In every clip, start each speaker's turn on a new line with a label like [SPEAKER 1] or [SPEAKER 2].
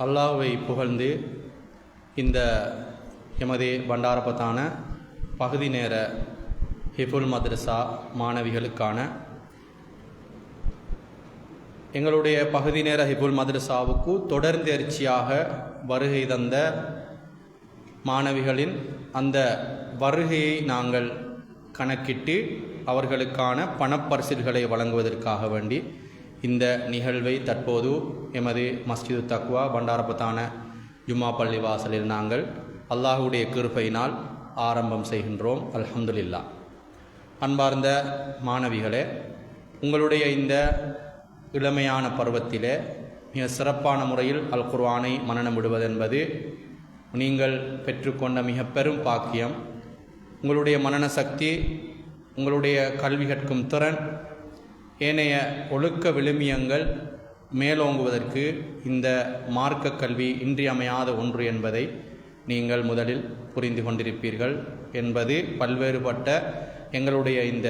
[SPEAKER 1] அல்லாஹுவை புகழ்ந்து இந்த எமது பண்டாரப்பத்தான பகுதி நேர ஹிபுல் மதரசா மாணவிகளுக்கான எங்களுடைய பகுதி நேர ஹிபுல் மதரசாவுக்கு தொடர்ந்தெரிச்சியாக வருகை தந்த மாணவிகளின் அந்த வருகையை நாங்கள் கணக்கிட்டு அவர்களுக்கான பணப்பரிசில்களை வழங்குவதற்காக வேண்டி இந்த நிகழ்வை தற்போது எமது மஸ்ஜிது தக்வா பண்டாரப்பத்தான ஜும்மா பள்ளி வாசலில் நாங்கள் அல்லாஹுடைய கிருப்பையினால் ஆரம்பம் செய்கின்றோம். அல்ஹம்துலில்லா. அன்பார்ந்த மாணவிகளே உங்களுடைய இந்த இளமையான பருவத்திலே மிக சிறப்பான முறையில் அல் குர்வானை மனனம் விடுவதென்பது நீங்கள் பெற்றுக்கொண்ட மிக பெரும் பாக்கியம். உங்களுடைய மனன சக்தி உங்களுடைய கல்வி கற்கும் திறன் ஏனைய ஒழுக்க விழுமியங்கள் மேலோங்குவதற்கு இந்த மார்க்க கல்வி இன்றியமையாத ஒன்று என்பதை நீங்கள் முதலில் புரிந்து கொண்டிருப்பீர்கள் என்பது பல்வேறுபட்ட எங்களுடைய இந்த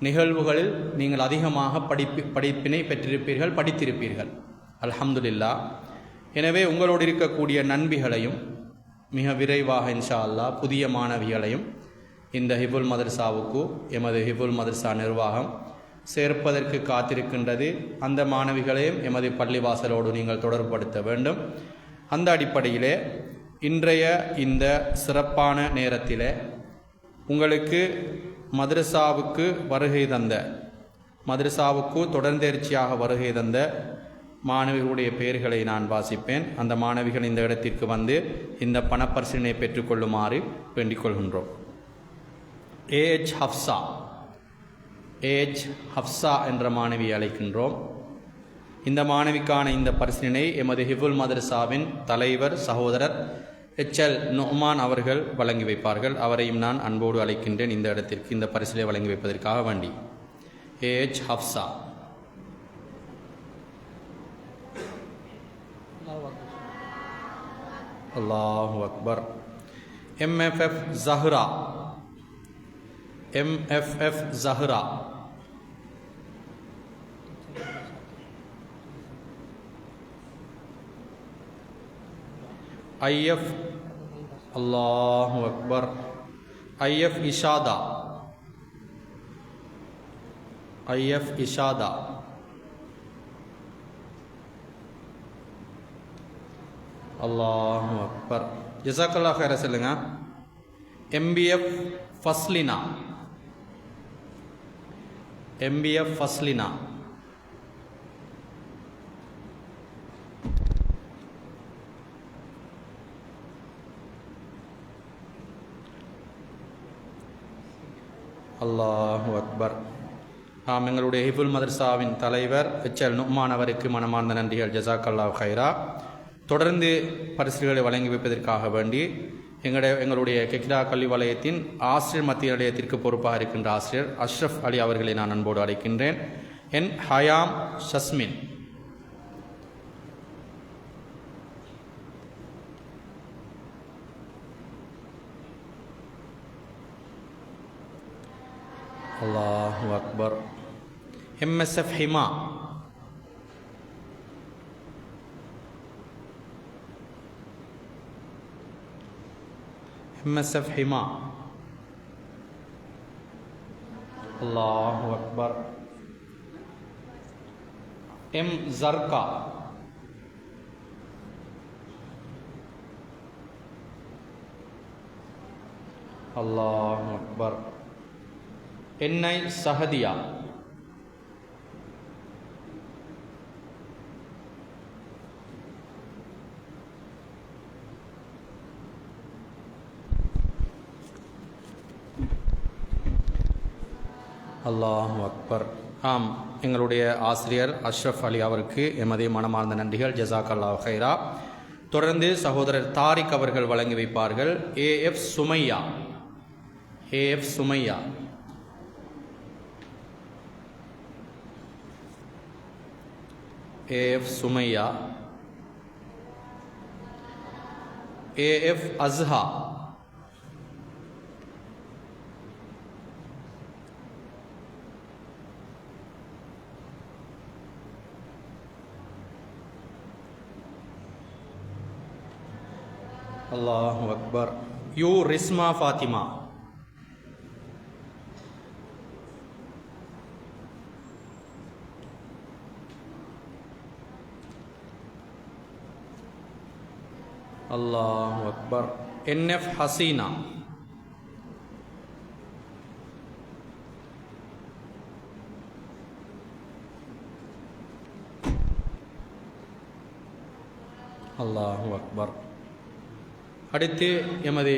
[SPEAKER 1] நிகழ்வுகளில் நீங்கள் அதிகமாக படிப்பு படிப்பினை பெற்றிருப்பீர்கள் படித்திருப்பீர்கள். அல்ஹம்துலில்லா. எனவே உங்களோடு இருக்கக்கூடிய நண்பிகளையும் மிக விரைவாக இன்ஷா அல்லாஹ் புதிய மாணவிகளையும் இந்த ஹிபுல் மதர்சாவுக்கு எமது ஹிபுல் மதர்சா நிர்வாகம் சேர்ப்பதற்கு காத்திருக்கின்றது. அந்த மாணவிகளையும் எமது பள்ளிவாசலோடு நீங்கள் தொடர்புபடுத்த வேண்டும். அந்த அடிப்படையிலே இன்றைய இந்த சிறப்பான நேரத்தில் உங்களுக்கு மதரசாவுக்கு வருகை தந்த மதரசாவுக்கு தொடர்ந்தேர்ச்சியாக வருகை தந்த மாணவிகளுடைய பெயர்களை நான் வாசிப்பேன். அந்த மாணவிகள் இந்த இடத்திற்கு வந்து இந்த பணப்பரிசீலனை பெற்றுக்கொள்ளுமாறு வேண்டிக் கொள்கின்றோம். ஏஹெச் ஹப்சா. ஏஜ் ஹப்சா என்ற மாணவியை அழைக்கின்றோம். இந்த மாணவிக்கான இந்த பரிசீலனை எமது ஹிபுல் மதரசாவின் தலைவர் சகோதரர் எச்எல் நொஹ்மான் அவர்கள் வழங்கி வைப்பார்கள். அவரையும் நான் அன்போடு அழைக்கின்றேன். இந்த இடத்திற்கு இந்த பரிசிலை வழங்கி வைப்பதற்காக வேண்டி. ஏஹெச் ஹப்சா. அல்லாஹு Akbar. MFF Zahra MFF Zahra IF அல்லாஹு அக்பர் ஐஎஃப் இஷாதா ஐஎஃப் இஷாதா அல்லாஹு அக்பர் ஜசாக்கல்லா ஹேர சொல்லுங்க எம்பிஎஃப் ஃபஸ்லினா எம்பிஎஃப் ஃபஸ்லினா அல்லாஹு அக்பர் ஆம் எங்களுடைய ஹிபுல் மதர்சாவின் தலைவர் எச்எல் நுமான் அவருக்கு மனமார்ந்த நன்றிகள். ஜசாக் அல்லாஹ் ஹைரா தொடர்ந்து பரிசுகளை வழங்கி வைப்பதற்காக வேண்டி எங்களுடைய எங்களுடைய கெக்டா கல்வி வலயத்தின் ஆசிரியர் மத்திய நிலையத்திற்கு பொறுப்பாக இருக்கின்ற ஆசிரியர் அஷ்ரஃப் அலி அவர்களை நான் அன்போடு அழைக்கின்றேன். என் ஹயாம் ஷஸ்மின். அல்லாஹு அக்பர். எம்எஸ்எஃப் ஹிமா. எம்எஸ்எஃப் ஹிமா அல்லாஹு அக்பர் எம் ஜர்கா அல்லாஹு அக்பர் என்ஐ சஹதியா அல்லாஹு அக்பர். ஆம் எங்களுடைய ஆசிரியர் அஷ்ரஃப் அலி அவருக்கு எமது மனமார்ந்த நன்றிகள். ஜசாக் அல்லாஹ் ஹைரா தொடர்ந்து சகோதரர் தாரிக் அவர்கள் வழங்கி வைப்பார்கள். AF Sumaiya. AF Sumaiya. AF Sumaiya. AF Azha. அல்லாஹ் அக்பர் யூ ரிஸ்மா ஃபாத்திமா அல்லாஹ் அக்பர் என்எஃப் ஹசீனா அல்லாஹு அக்பர் அடுத்து எமது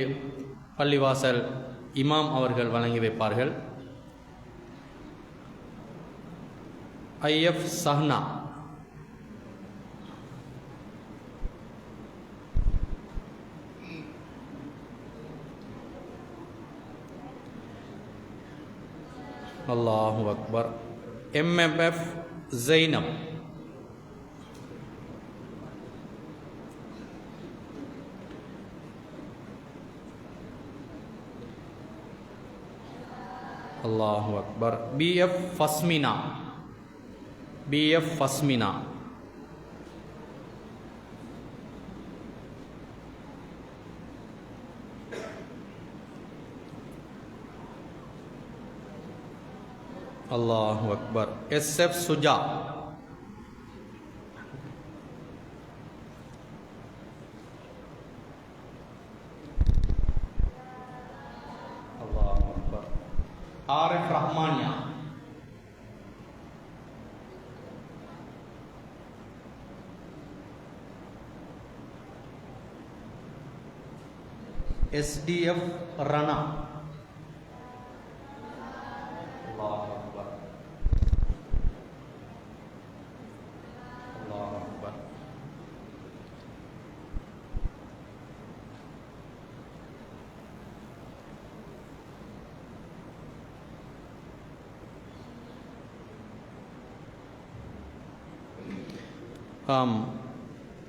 [SPEAKER 1] பள்ளிவாசல் இமாம் அவர்கள் வழங்கி வைப்பார்கள். ஐஎஃப் சஹ்னா. அல்லாஹு அக்பர். எம்எஃப்எஃப் ஜெய்னம் அல்லாஹு அக்பர் பிஎஃப் ஃபஸ்மினா பிஎஃப் ஃபஸ்மினா அல்லாஹு அக்பர் எஸ்எஃப் சுஜா அல்லாஹு எஸ்டிஎஃப் ரணா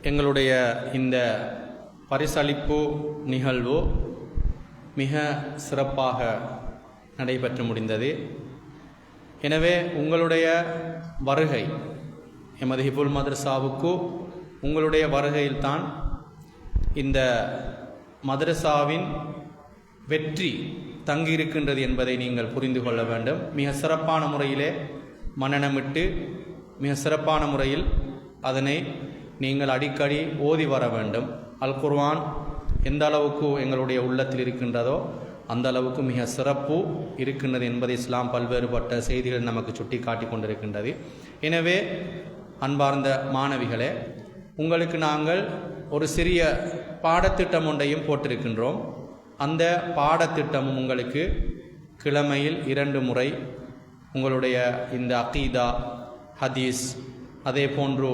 [SPEAKER 1] எங்களுடைய இந்த பரிசளிப்பு நிகழ்வு மிக சிறப்பாக நடைபெற்று முடிந்தது. எனவே உங்களுடைய வருகை எமது ஹிபுல் மதரசாவுக்கு உங்களுடைய வருகையில்தான் இந்த மதரசாவின் வெற்றி தங்கியிருக்கின்றது என்பதை நீங்கள் புரிந்து கொள்ள வேண்டும். மிக சிறப்பான முறையிலே மனநமிட்டு மிக சிறப்பான முறையில் அதனை நீங்கள் அடிக்கடி ஓதி வர வேண்டும். அல் குர்வான் எந்த அளவுக்கு எங்களுடைய உள்ளத்தில் இருக்கின்றதோ அந்த அளவுக்கு மிக சிறப்பு இருக்கின்றது என்பதை இஸ்லாம் பல்வேறுபட்ட செய்திகள் நமக்கு சுட்டி காட்டி கொண்டிருக்கின்றது. எனவே அன்பார்ந்த மாணவிகளே உங்களுக்கு நாங்கள் ஒரு சிறிய பாடத்திட்டம் ஒன்றையும் போட்டிருக்கின்றோம். அந்த பாடத்திட்டமும் உங்களுக்கு கிழமையில் இரண்டு முறை உங்களுடைய இந்த அகீதா ஹதீஸ் அதே போன்று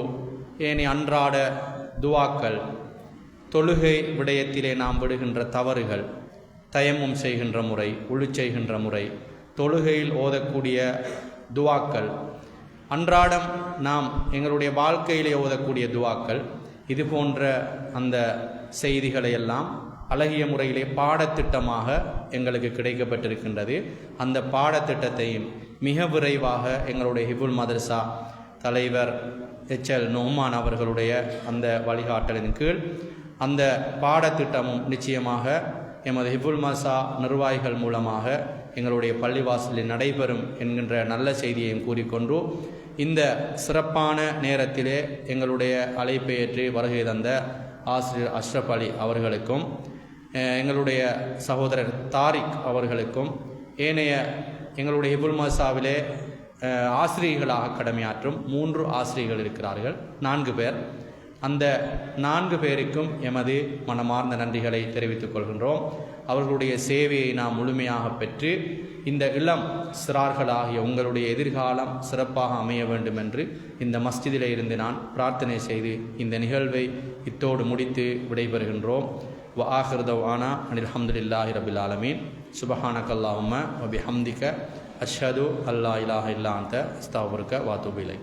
[SPEAKER 1] ஏனி அன்றாட துவாக்கள் தொழுகை விடயத்திலே நாம் விடுகின்ற தவறுகள் தயமும் செய்கின்ற முறை உழு செய்கின்ற முறை தொழுகையில் ஓதக்கூடிய துவாக்கள் அன்றாடம் நாம் எங்களுடைய வாழ்க்கையிலே ஓதக்கூடிய துவாக்கள் இது போன்ற அந்த செய்திகளை எல்லாம் அழகிய முறையிலே பாடத்திட்டமாக எங்களுக்கு கிடைக்கப்பட்டிருக்கின்றது. அந்த பாடத்திட்டத்தையும் மிக விரைவாக எங்களுடைய ஹிபுல் மதர்சா தலைவர் எச்எல் நோமான் அவர்களுடைய அந்த வழிகாட்டலின் கீழ் அந்த பாடத்திட்டமும் நிச்சயமாக எமது ஹிபுல் மசா நிர்வாகிகள் மூலமாக எங்களுடைய பள்ளிவாசலில் நடைபெறும் என்கின்ற நல்ல செய்தியையும் கூறிக்கொண்டு இந்த சிறப்பான நேரத்திலே எங்களுடைய அழைப்பை ஏற்றி வருகை தந்த ஆசிரியர் அஷ்ரப் அலி அவர்களுக்கும் எங்களுடைய சகோதரர் தாரிக் அவர்களுக்கும் ஏனைய எங்களுடைய ஹிபுல் மசாவிலே ஆசிரியர்களாக கடமையாற்றும் மூன்று ஆசிரியர்கள் இருக்கிறார்கள். நான்கு பேர். அந்த நான்கு பேருக்கும் எமது மனமார்ந்த நன்றிகளை தெரிவித்துக் கொள்கின்றோம். அவர்களுடைய சேவையை நாம் முழுமையாக பெற்று இந்த இளம் சிறார்களாகிய உங்களுடைய எதிர்காலம் சிறப்பாக அமைய வேண்டும் என்று இந்த மஸ்ஜிதிலே இருந்து நான் பிரார்த்தனை செய்து இந்த நிகழ்வை இத்தோடு முடித்து விடைபெறுகின்றோம். வ அனில் அஹமதுல்லாஹி ரபில் ஆலமீன். சுபஹானக் அல்லாஹும்ம வபி ஹம்திக அஷ்ஹது அல்லா இலாஹ இல்லா அந்த அஸ்தாவருக்க வாத்துபிலை